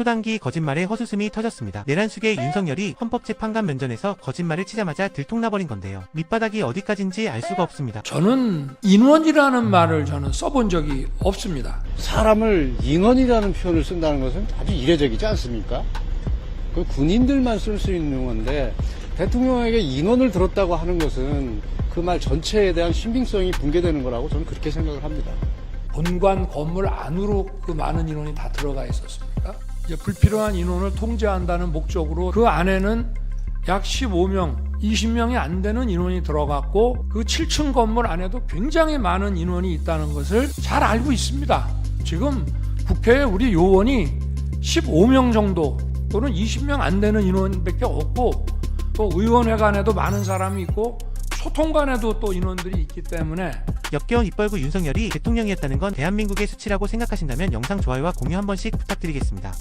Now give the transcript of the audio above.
초단기 거짓말에 허수음이 터졌습니다. 내란숙의 윤석열이 헌법재판관 면전에서 거짓말을 치자마자 들통나버린 건데요. 밑바닥이 어디까지인지 알 수가 없습니다. 저는 인원이라는 말을 저는 써본 적이 없습니다. 사람을 인원이라는 표현을 쓴다는 것은 아주 이례적이지 않습니까? 그 군인들만 쓸 수 있는 건데 대통령에게 인원을 들었다고 하는 것은 그 말 전체에 대한 신빙성이 붕괴되는 거라고 저는 그렇게 생각을 합니다. 본관 건물 안으로 그 많은 인원이 다 들어가 있었습니까? 이제 불필요한 인원을 통제한다는 목적으로 그 안에는 약 15명, 20명이 안 되는 인원이 들어갔고 그 7층 건물 안에도 굉장히 많은 인원이 있다는 것을 잘 알고 있습니다. 지금 국회에 우리 요원이 15명 정도 또는 20명 안 되는 인원밖에 없고 또 의원회관에도 많은 사람이 있고 소통관에도 또 인원들이 있기 때문에 역겨운 입벌구 윤석열이 대통령이었다는 건 대한민국의 수치라고 생각하신다면 영상 좋아요와 공유 한 번씩 부탁드리겠습니다.